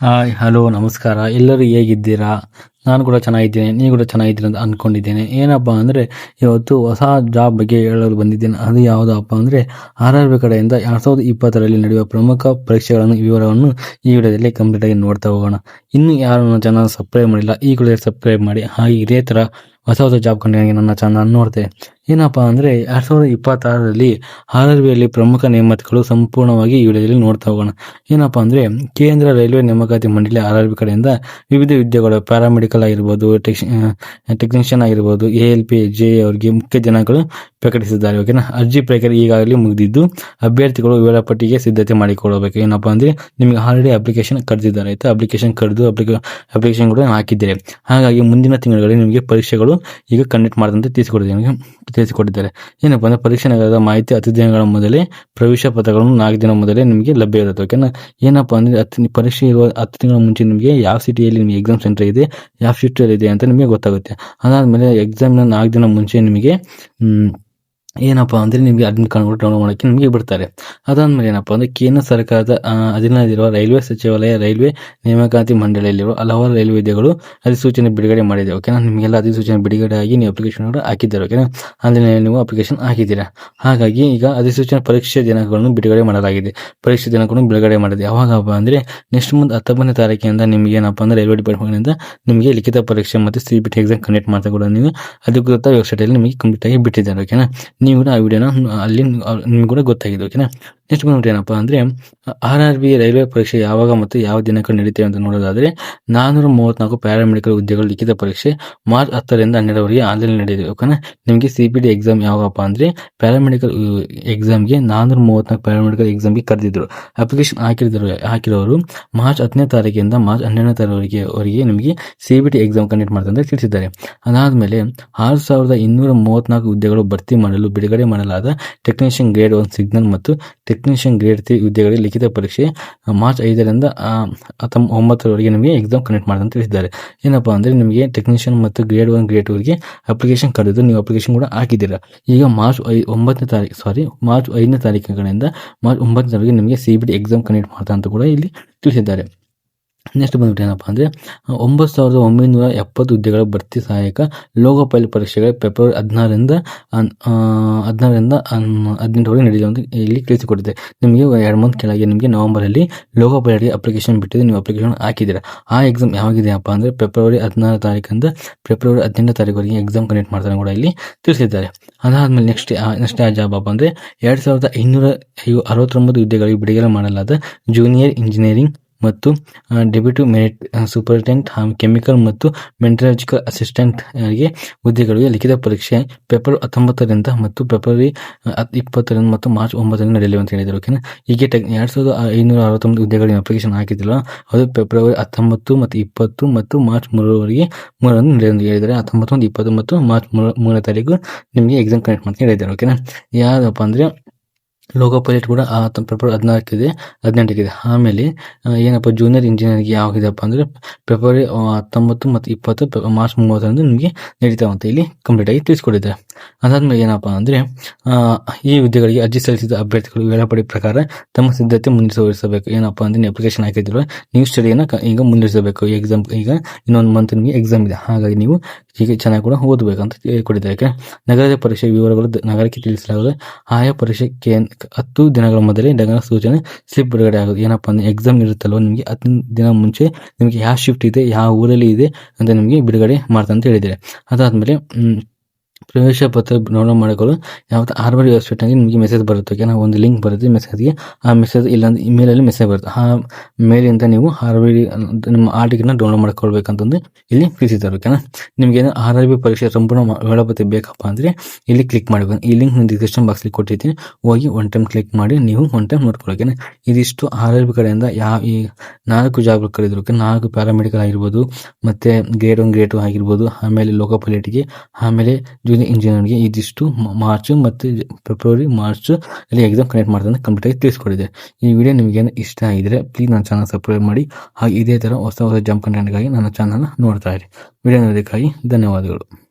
Hi hello ನಮಸ್ಕಾರ. ಎಲ್ಲರೂ ಹೇಗಿದ್ದೀರಾ? ನಾನು ಕೂಡ ಚೆನ್ನಾಗಿದ್ದೇನೆ ನೀವು ಕೂಡ ಚೆನ್ನಾಗಿದ್ದೀನಿ ಅಂತ ಅಂದ್ಕೊಂಡಿದ್ದೇನೆ ಏನಪ್ಪ ಅಂದರೆ, ಇವತ್ತು ಹೊಸ ಜಾಬ್ ಬಗ್ಗೆ ಹೇಳಲು ಬಂದಿದ್ದೇನೆ. ಅದು ಯಾವುದಪ್ಪ ಅಂದರೆ, ಆರ್ ಆರ್ ಬಿ ಕಡೆಯಿಂದ ಎರಡು ಸಾವಿರದ ಇಪ್ಪತ್ತರಲ್ಲಿ ನಡೆಯುವ ಪ್ರಮುಖ ಪರೀಕ್ಷೆಗಳನ್ನು ವಿವರವನ್ನು ಈ ವಿಡಿಯೋದಲ್ಲಿ ಕಂಪ್ಲೀಟಾಗಿ ನೋಡ್ತಾ ಹೋಗೋಣ. ಇನ್ನು ಯಾರು ನನ್ನ ಚಾನಲ್ ಸಬ್ಸ್ಕ್ರೈಬ್ ಮಾಡಿಲ್ಲ, ಈ ಕೂಡ ಸಬ್ಸ್ಕ್ರೈಬ್ ಮಾಡಿ. ಹಾಗೆ ಇದೇ ಥರ ಹೊಸ ಹೊಸ ಜಾಬ್ ಕಂಡಿಗೆ ನನ್ನ ಚಾನಲ್ ನೋಡ್ತೆ. ಏನಪ್ಪ ಅಂದರೆ, ಎರಡು ಸಾವಿರದ ಇಪ್ಪತ್ತಾರರಲ್ಲಿ ಆರ್ ಆರ್ ಬಿಯಲ್ಲಿ ಪ್ರಮುಖ ನೇಮಕಾತಿಗಳು ಸಂಪೂರ್ಣವಾಗಿ ಈ ವಿಡಿಯೋದಲ್ಲಿ ನೋಡ್ತಾ ಹೋಗೋಣ. ಏನಪ್ಪ ಅಂದರೆ, ಕೇಂದ್ರ ರೈಲ್ವೆ ನೇಮಕಾತಿ ಮಂಡಳಿ ಆರ್ ಆರ್ ಬಿ ಕಡೆಯಿಂದ ವಿವಿಧ ಹುದ್ದೆಗಳು ಪ್ಯಾರಾಮೆಡಿಕಲ್ ಆಗಿರ್ಬೋದು ಟೆಕ್ನಿಷಿಯನ್ ಆಗಿರ್ಬೋದು ಎ ಎಲ್ ಪಿ ಜೆ ಅವರಿಗೆ ಮುಖ್ಯ ಜನಗಳು ಪ್ರಕಟಿಸಿದ್ದಾರೆ ಓಕೆನಾ ಅರ್ಜಿ ಪ್ರಕ್ರಿಯೆ ಈಗಾಗಲೇ ಮುಗಿದಿದ್ದು, ಅಭ್ಯರ್ಥಿಗಳು ವೇಳಾಪಟ್ಟಿಗೆ ಸಿದ್ಧತೆ ಮಾಡಿಕೊಳ್ಳಬೇಕು. ಏನಪ್ಪ ಅಂದರೆ, ನಿಮಗೆ ಆಲ್ರೆಡಿ ಅಪ್ಲಿಕೇಶನ್ ಕರೆದಿದ್ದಾರೆ ಆಯಿತಾ? ಅಪ್ಲಿಕೇಶನ್ ಕರೆದು ಅಪ್ಲಿಕೇಶನ್ ಕೂಡ ಹಾಕಿದ್ದಾರೆ. ಹಾಗಾಗಿ ಮುಂದಿನ ತಿಂಗಳಲ್ಲಿ ನಿಮಗೆ ಪರೀಕ್ಷೆಗಳು ಈಗ ಕಂಡಕ್ಟ್ ಮಾಡದಂತೆ ನಿಮಗೆ ತಿಳಿಸಿಕೊಟ್ಟಿದ್ದಾರೆ. ಏನಪ್ಪ ಅಂದರೆ, ಪರೀಕ್ಷೆ ನಗರದ ಮಾಹಿತಿ ಹತ್ತು ದಿನಗಳ ಮೊದಲೇ, ಪ್ರವೇಶ ಪತ್ರಗಳನ್ನು ನಾಲ್ಕು ದಿನ ಮೊದಲೇ ನಿಮಗೆ ಲಭ್ಯ ಇರುತ್ತೆ ಓಕೆನಾ ಏನಪ್ಪ ಅಂದರೆ, ಹತ್ತು, ಪರೀಕ್ಷೆ ಇರುವ ಹತ್ತು ತಿಂಗಳ ಮುಂಚೆ ನಿಮಗೆ ಯಾವ ಸಿಟಿಯಲ್ಲಿ ನಿಮಗೆ ಎಕ್ಸಾಮ್ ಸೆಂಟರ್ ಇದೆ ಯಾವ ಶಿಫ್ಟಲ್ಲಿ ಇದೆ ಅಂತ ನಿಮಗೆ ಗೊತ್ತಾಗುತ್ತೆ. ಅದಾದಮೇಲೆ ಎಕ್ಸಾಮ್ನ ನಾಲ್ಕು ದಿನ ಮುಂಚೆ ನಿಮಗೆ ಏನಪ್ಪ ಅಂದರೆ ನಿಮಗೆ ಕಾರ್ಡ್ ಕೂಡ ಡೌನ್ಲೋಡ್ ಮಾಡೋಕ್ಕೆ ನಿಮಗೆ ಬಿಡ್ತಾರೆ. ಅದಾದಮೇಲೆ ಏನಪ್ಪ ಅಂದರೆ ಕೇಂದ್ರ ಸರ್ಕಾರದ ಅಧೀನದಲ್ಲಿರುವ ರೈಲ್ವೆ ಸಚಿವಾಲಯ, ರೈಲ್ವೆ ನೇಮಕಾತಿ ಮಂಡಳಿಯಲ್ಲಿರುವ ಹಲವಾರು ರೈಲ್ವೆ ಹುದ್ದೆಗಳು ಅಧಿಸೂಚನೆ ಬಿಡುಗಡೆ ಮಾಡಿದೆ ಓಕೆನಾ ನಿಮಗೆಲ್ಲ ಅಧಿಸೂಚನೆ ಬಿಡುಗಡೆ ಆಗಿ ನೀವು ಅಪ್ಲಿಕೇಶನ್ ಕೂಡ ಹಾಕಿದ್ದಾರೆ ಓಕೆನಾ ಅಲ್ಲಿ ನೀವು ಅಪ್ಲಿಕೇಶನ್ ಹಾಕಿದ್ದೀರಾ. ಹಾಗಾಗಿ ಈಗ ಅಧಿಸೂಚನೆ ಪರೀಕ್ಷೆ ದಿನಗಳನ್ನು ಬಿಡುಗಡೆ ಮಾಡಲಾಗಿದೆ. ಪರೀಕ್ಷೆ ದಿನಗಳನ್ನು ಬಿಡುಗಡೆ ಮಾಡಿದೆ. ಯಾವಾಗಪ್ಪ ಅಂದರೆ ನೆಕ್ಸ್ಟ್ ಮಂತ್ ಹತ್ತೊಂಬತ್ತನೇ ತಾರೀಕಿನಿಂದ ನಿಮಗೆ ಏನಪ್ಪ ಅಂದರೆ ರೈಲ್ವೆ ಡಿಪಾರ್ಟ್ಮೆಂಟ್ನಿಂದ ನಿಮಗೆ ಲಿಖಿತ ಪರೀಕ್ಷೆ ಮತ್ತು C B T exam conduct ಮಾಡ್ತಾ ಕೂಡ ನೀವು ಅಧಿಕೃತ ವೆಬ್ಸೈಟಲ್ಲಿ ನಿಮಗೆ ಕಂಪ್ಲೀಟ್ ಆಗಿ ಬಿಟ್ಟಿದ್ದಾರೆ ಓಕೆನಾ ನೀವು ಕೂಡ ಆ ವಿಡಿಯೋನ ಅಲ್ಲಿ ನಿಮ್ಗೆ ಕೂಡ ಗೊತ್ತಾಗಿದೆ ಓಕೆನಾ ನೆಕ್ಸ್ಟ್ ಬಂದ್ಬಿಟ್ಟು ಏನಪ್ಪ ಅಂದರೆ ಆರ್ ಆರ್ ಬಿ ರೈಲ್ವೆ ಪರೀಕ್ಷೆ ಯಾವಾಗ ಮತ್ತು ಯಾವ ದಿನಕ್ಕೆ ನಡೀತೇವೆ ಅಂತ ನೋಡೋದಾದರೆ ನಾನ್ನೂರ ಮೂವತ್ತ್ನಾಲ್ಕು ಪ್ಯಾರಾಮೆಡಿಕಲ್ ಹುದ್ದೆಗಳು ಲಿಖಿತ ಪರೀಕ್ಷೆ ಮಾರ್ಚ್ ಹತ್ತರಿಂದ ಹನ್ನೆರಡವರೆಗೆ ಆನ್ಲೈನ್ ನಡೆಯಿದೆ ಓಕೆನಾ ನಿಮಗೆ ಸಿ ಪಿ ಡಿ ಎಕ್ಸಾಮ್ ಯಾವಾಗಪ್ಪ ಅಂದರೆ ಪ್ಯಾರಾಮೆಡಿಕಲ್ ಎಕ್ಸಾಮ್ಗೆ ನಾನ್ನೂರ ಮೂವತ್ತ್ನಾಲ್ಕು ಪ್ಯಾರಾಮೆಡಿಕಲ್ ಎಕ್ಸಾಮ್ಗೆ ಕರೆದಿದ್ದರು ಅಪ್ಲಿಕೇಶನ್ ಹಾಕಿದ್ರು ಹಾಕಿರೋರು ಮಾರ್ಚ್ ಹತ್ತನೇ ತಾರೀಕಿಂದ ಮಾರ್ಚ್ ಹನ್ನೆರಡನೇ ತಾರೀಕಿಗೆ ಅವರಿಗೆ ನಿಮಗೆ C B T exam conduct ಮಾಡ್ತಾರೆ ತಿಳಿಸಿದ್ದಾರೆ. ಅದಾದಮೇಲೆ ಆರು ಸಾವಿರದ ಇನ್ನೂರ ಮೂವತ್ತ್ನಾಲ್ಕು ಹುದ್ದೆಗಳು ಭರ್ತಿ ಮಾಡಲು ಬಿಡುಗಡೆ ಮಾಡಲಾದ ಟೆಕ್ನಿಷಿಯನ್ ಗ್ರೇಡ್ ಒನ್ ಸಿಗ್ನಲ್ ಮತ್ತು ಟೆಕ್ನಿಷಿಯನ್ ಗ್ರೇಡ್ ತ್ರೀ ಹುದ್ದೆಗಳಿಗೆ ಲಿಖಿತ ಪರೀಕ್ಷೆ ಮಾರ್ಚ್ ಐದರಿಂದ ಒಂಬತ್ತರವರೆಗೆ ನಿಮಗೆ ಎಕ್ಸಾಮ್ ಕಂಡಕ್ಟ್ ಅಂತ ತಿಳಿಸಿದ್ದಾರೆ. ಏನಪ್ಪ ಅಂದರೆ ನಿಮಗೆ ಟೆಕ್ನಿಷಿಯನ್ ಮತ್ತು ಗ್ರೇಡ್ ಒನ್, ಗ್ರೇಡ್ ಟೂರಿಗೆ ಅಪ್ಲಿಕೇಶನ್ ಕರೆದು ನೀವು ಅಪ್ಲಿಕೇಶನ್ ಕೂಡ ಹಾಕಿದ್ದೀರಾ. ಈಗ ಮಾರ್ಚ್ ಐ, ಒಂಬತ್ತನೇ ತಾರೀಕು ಸಾರಿ, ಮಾರ್ಚ್ ಐದನೇ ತಾರೀಕುಗಳಿಂದ ಮಾರ್ಚ್ ಒಂಬತ್ತನೇ ತಾರೀಕಿಗೆ ನಿಮಗೆ C B T exam conduct ಮಾಡ್ತಾ ಅಂತ ಕೂಡ ಇಲ್ಲಿ ತಿಳಿಸಿದ್ದಾರೆ. ನೆಕ್ಸ್ಟ್ ಬಂದ್ಬಿಟ್ಟು ಏನಪ್ಪ ಅಂದರೆ, ಒಂಬತ್ತು ಸಾವಿರದ ಒಂಬೈನೂರ ಎಪ್ಪತ್ತು ಹುದ್ದೆಗಳ ಭರ್ತಿ ಸಹಾಯಕ ಲೋಗೋ ಪೈಲ್ ಪರೀಕ್ಷೆಗಳು ಫೆಬ್ರವರಿ ಹದಿನಾರರಿಂದ ಹದಿನಾರರಿಂದ ಹದಿನೆಂಟರವರೆಗೆ ನಡೆದಿದೆ ಅಂತ ಇಲ್ಲಿ ತಿಳಿಸಿಕೊಟ್ಟಿದೆ. ನಿಮಗೆ ಎರಡು ಮಂತ್ ಕೆಳಗೆ ನಿಮಗೆ ನವಂಬರಲ್ಲಿ ಲೋಗೋ ಪೈಲ್ಗೆ ಅಪ್ಲಿಕೇಶನ್ ಬಿಟ್ಟಿದ್ದು ನೀವು ಅಪ್ಲಿಕೇಶನ್ ಹಾಕಿದ್ದೀರಾ. ಆ ಎಕ್ಸಾಮ್ ಯಾವಾಗಿದೆಯಪ್ಪ ಅಂದರೆ ಫೆಬ್ರವರಿ ಹದಿನಾರು ತಾರೀಕಿಂದ ಫೆಬ್ರವರಿ ಹದಿನೆಂಟು ತಾರೀಕುವರೆಗೆ ಎಕ್ಸಾಮ್ ಕಂಡಕ್ಟ್ ಮಾಡ್ತಾರೆ ಕೂಡ ಇಲ್ಲಿ ತಿಳಿಸಿದ್ದಾರೆ. ಅದಾದಮೇಲೆ ನೆಕ್ಸ್ಟ್ ನೆಕ್ಸ್ಟ್ ಆ ಜಾಬ್ ಅಪ್ಪ ಅಂದರೆ ಎರಡು ಸಾವಿರದ ಐನೂರ ಅರವತ್ತೊಂಬತ್ತು ಹುದ್ದೆಗಳಿಗೆ ಬಿಡುಗಡೆ ಮಾಡಲಾದ ಜೂನಿಯರ್ ಇಂಜಿನಿಯರಿಂಗ್ ಮತ್ತು ಡೆಪ್ಯೂಟಿ ಮೆರಿಟ್ ಸೂಪರಿಂಟೆಂಡೆಂಟ್ ಕೆಮಿಕಲ್ ಮತ್ತು ಮೆಂಟಲಾಜಿಕಲ್ ಅಸಿಸ್ಟೆಂಟ್ಗೆ ಹುದ್ದೆಗಳಿಗೆ ಲಿಖಿತ ಪರೀಕ್ಷೆ ಪೇಪರ್ ಹತ್ತೊಂಬತ್ತರಿಂದ ಮತ್ತು ಫೆಬ್ರವರಿ ಇಪ್ಪತ್ತರಿಂದ ಮತ್ತು ಮಾರ್ಚ್ ಒಂಬತ್ತರಿಂದ ನಡೆಯಲಿವೆ ಅಂತ ಹೇಳಿದರು ಓಕೆನಾ ಹೀಗೆ ಟೆಕ್, ಎರಡು ಸಾವಿರದ ಐನೂರ ಅರವತ್ತೊಂಬತ್ತು ಹುದ್ದೆಗಳಿಗೆ ಅಪ್ಲಿಕೇಶನ್ ಹಾಕಿದ್ದಿಲ್ಲ ಅದು ಫೆಬ್ರವರಿ ಹತ್ತೊಂಬತ್ತು ಮತ್ತು ಇಪ್ಪತ್ತು ಮತ್ತು ಮಾರ್ಚ್ ಮೂರರವರೆಗೆ ಮೂರನ್ನು ನಡೆಯಲು ಹೇಳಿದ್ದಾರೆ. ಹತ್ತೊಂಬತ್ತು ಮತ್ತು ಇಪ್ಪತ್ತು ಮತ್ತು ಮಾರ್ಚ್ ಮೂರ, ಮೂರನೇ ತಾರೀಕು ನಿಮಗೆ ಎಕ್ಸಾಮ್ ಕನೆಕ್ಟ್ ಮಾಡ್ತೀನಿ ಹೇಳಿದ್ದಾರೆ ಓಕೆನಾ ಯಾವುದಪ್ಪ ಅಂದರೆ ಲೋಗೋ ಪೈಲಟ್ ಕೂಡ ಫೆಬ್ರವರಿ ಹದಿನಾಲ್ಕಿದೆ ಹದಿನೆಂಟಕ್ಕಿದೆ ಆಮೇಲೆ ಏನಪ್ಪ ಜೂನಿಯರ್ ಇಂಜಿನಿಯರ್ಗೆ ಯಾವಾಗಿದೆಪ್ಪ ಅಂದರೆ ಫೆಬ್ರವರಿ ಹತ್ತೊಂಬತ್ತು ಮತ್ತು ಇಪ್ಪತ್ತು ಮಾರ್ಚ್ ಮೂವತ್ತರಂದು ನಿಮಗೆ ನಡೀತಾವಂತ ಇಲ್ಲಿ ಕಂಪ್ಲೀಟಾಗಿ ತಿಳಿಸ್ಕೊಟ್ಟಿದ್ದಾರೆ. ಅದಾದಮೇಲೆ ಏನಪ್ಪ ಅಂದರೆ ಈ ಹುದ್ದೆಗಳಿಗೆ ಅರ್ಜಿ ಸಲ್ಲಿಸಿದ ಅಭ್ಯರ್ಥಿಗಳು ವೇಳಾಪಡಿ ಪ್ರಕಾರ ತಮ್ಮ ಸಿದ್ಧತೆ ಮುಂದುವರಿಸಬೇಕು. ಏನಪ್ಪ ಅಂದರೆ ನೀವು ಅಪ್ಲಿಕೇಶನ್ ಹಾಕಿದ್ರು ನೀವು ಸ್ಟಡಿಯನ್ನು ಈಗ ಮುಂದುವರಿಸಬೇಕು. ಎಕ್ಸಾಮ್ ಈಗ ಇನ್ನೊಂದು ಮಂತ್ ನಿಮಗೆ ಎಕ್ಸಾಮ್ ಇದೆ. ಹಾಗಾಗಿ ನೀವು ಹೀಗೆ ಚೆನ್ನಾಗಿ ಕೂಡ ಓದಬೇಕಂತ ಕೊಟ್ಟಿದ್ದಾರೆ ಯಾಕೆ? ನಗರದ ಪರೀಕ್ಷೆ ವಿವರಗಳು ನಗರಕ್ಕೆ ತಿಳಿಸಲಾಗಿದೆ ಆಯಾ ಪರೀಕ್ಷೆ ಹತ್ತು ದಿನಗಳ ಮೊದಲೇ ಡಗನ ಸೂಚನೆ ಸ್ಲಿಪ್ ಬಿಡುಗಡೆ ಆಗೋದು. ಏನಪ್ಪ ಅಂದ್ರೆ ಎಕ್ಸಾಮ್ ಇರುತ್ತಲ್ವ ನಿಮಗೆ ಹತ್ತು ದಿನ ಮುಂಚೆ ನಿಮಗೆ ಯಾವ ಶಿಫ್ಟ್ ಇದೆ, ಯಾವ ಊರಲ್ಲಿ ಇದೆ ಅಂತ ನಿಮಗೆ ಬಿಡುಗಡೆ ಮಾಡ್ತಾ ಅಂತ ಹೇಳಿದ್ದಾರೆ. ಅದಾದಮೇಲೆ ಪ್ರವೇಶ ಪತ್ರ ಡೌನ್ಲೋಡ್ ಮಾಡಿಕೊಳ್ಳಲು ಯಾವತ್ತು ಆರ್ಬರ್ ವೆಬ್ಸೈಟ್ನಾಗೆ ನಿಮಗೆ ಮೆಸೇಜ್ ಬರುತ್ತೆ. ಓಕೆನಾ? ಒಂದು ಲಿಂಕ್ ಬರುತ್ತೆ ಮೆಸೇಜ್ಗೆ ಆ ಮೆಸೇಜ್ ಇಲ್ಲಾಂದ್ರೆ ಇಮೇಲಲ್ಲಿ ಮೆಸೇಜ್ ಬರುತ್ತೆ. ಆ ಮೇಲಿಂದ ನೀವು ಆರ್ ಬಿ ನಿಮ್ಮ ಆರ್ಟಿಕಲ್ನ ಡೌನ್ಲೋಡ್ ಮಾಡ್ಕೊಳ್ಬೇಕಂತಂದು ಇಲ್ಲಿ ತಿಳಿಸಿದ್ದಾರೆ. ಓಕೆನಾ? ನಿಮಗೆ ಆರ್ ಆರ್ ಬಿ ಪರೀಕ್ಷೆ ಸಂಪೂರ್ಣ ವೇಳಾಪತಿ ಬೇಕಪ್ಪ ಅಂದರೆ ಇಲ್ಲಿ ಕ್ಲಿಕ್ ಮಾಡಬೇಕು. ಈ ಲಿಂಕ್ ಡಿಸ್ಕ್ರಿಪ್ಷನ್ ಬಾಕ್ಸ್ಲಿ ಕೊಟ್ಟಿರ್ತೀನಿ. ಹೋಗಿ ಒನ್ ಟೈಮ್ ಕ್ಲಿಕ್ ಮಾಡಿ ನೀವು ಒನ್ ಟೈಮ್ ನೋಡ್ಕೊಳ್ಳೋಕೆ ಇದಿಷ್ಟು ಆರ್ ಆರ್ ಬಿ ಕಡೆಯಿಂದ ಯಾವ ಈ ನಾಲ್ಕು ಜಾಬ್ಗಳು ಕರೆದ್ರು. ನಾಲ್ಕು ಪ್ಯಾರಾಮೆಡಿಕಲ್ ಆಗಿರ್ಬೋದು, ಮತ್ತು ಗ್ರೇಡ್ ಒನ್ ಗ್ರೇಡ್ ಟು ಆಗಿರ್ಬೋದು, ಆಮೇಲೆ ಲೋಕಪಾಲಿಟಿಗೆ ಆಮೇಲೆ ಜೂನಿಯರ್ ಇಂಜಿನಿಯರ್ಗೆ ಇದಿಷ್ಟು ಮಾರ್ಚ್ ಮತ್ತು ಫೆಬ್ರವರಿ ಮಾರ್ಚ್ ಅಲ್ಲಿ ಎಕ್ಸಾಮ್ ಕಂಡಕ್ಟ್ ಮಾಡ್ತಾರೆ ಕಂಪ್ಲೀಟಾಗಿ ತಿಳಿಸ್ಕೊಡಿದೆ. ಈ ವಿಡಿಯೋ ನಿಮಗೆ ಇಷ್ಟ ಆಗಿದ್ರೆ ಪ್ಲೀಸ್ ನನ್ನ ಚಾನಲ್ ಸಬ್ಸ್ಕ್ರೈಬ್ ಮಾಡಿ, ಹಾಗೆ ಇದೇ ಥರ ಹೊಸ ಹೊಸ ಜಂಪ್ ಕಂಟೆಂಟ್ಗಾಗಿ ನನ್ನ ಚಾನಲ್ನ ನೋಡ್ತಾ ಇರಿ. ವಿಡಿಯೋ ನೋಡೋದಕ್ಕಾಗಿ ಧನ್ಯವಾದಗಳು.